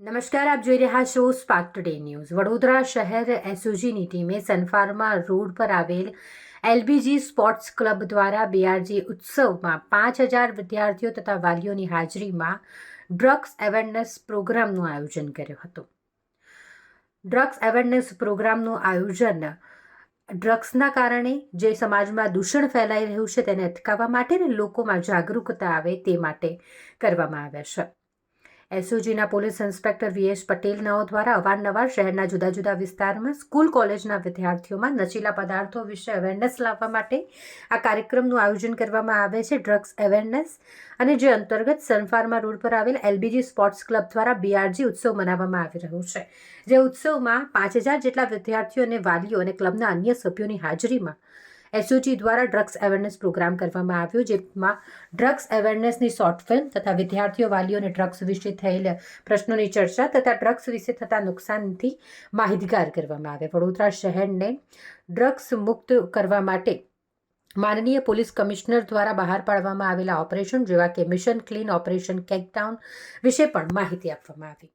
નમસ્કાર, આપ જોઈ રહ્યા છો સ્પાર્ક ટુડે ન્યૂઝ વડોદરા શહેર એસઓજીની ટીમે સનફાર્મા રોડ પર આવેલ L B G sports club દ્વારા બીઆરજી ઉત્સવમાં પાંચ હજાર વિદ્યાર્થીઓ તથા વાલીઓની હાજરીમાં ડ્રગ્સ અવેરનેસ પ્રોગ્રામનું આયોજન કર્યું હતું. ડ્રગ્સ અવેરનેસ પ્રોગ્રામનું આયોજન ડ્રગ્સના કારણે જે સમાજમાં દૂષણ ફેલાઈ રહ્યું છે તેને અટકાવવા માટે અને લોકોમાં જાગૃતતા આવે તે માટે કરવામાં આવ્યા છે. એસઓજીના પોલીસ ઇન્સ્પેક્ટર વીએસ પટેલનાઓ દ્વારા અવારનવાર શહેરના જુદા જુદા વિસ્તારમાં સ્કૂલ, કોલેજના વિદ્યાર્થીઓમાં નશીલા પદાર્થો વિશે અવેરનેસ લાવવા માટે આ કાર્યક્રમનું આયોજન કરવામાં આવે છે ડ્રગ્સ અવેરનેસ અને જે અંતર્ગત સનફાર્મા રોડ પર આવેલ L B G sports club દ્વારા બીઆરજી ઉત્સવ મનાવવામાં આવી રહ્યો છે. જે ઉત્સવમાં પાંચ હજાર જેટલા વિદ્યાર્થીઓ અને વાલીઓ અને ક્લબના અન્ય સભ્યોની હાજરીમાં એસઓજી દ્વારા ડ્રગ્સ અવેરનેસ પ્રોગ્રામ કરવામાં આવ્યો, જેમાં ડ્રગ્સ અવેરનેસની શોર્ટ ફિલ્મ તથા વિદ્યાર્થીઓ વાલીઓને ડ્રગ્સ વિશે થયેલ પ્રશ્નોની ચર્ચા તથા ડ્રગ્સ વિશે થતા નુકસાનથી માહિતગાર કરવામાં આવે વડોદરા શહેરને ડ્રગ્સ મુક્ત કરવા માટે માનનીય પોલીસ કમિશનર દ્વારા બહાર પાડવામાં આવેલા ઓપરેશન જેવા કે મિશન ક્લીન ઓપરેશન કેકડાઉન વિશે પણ માહિતી આપવામાં આવી.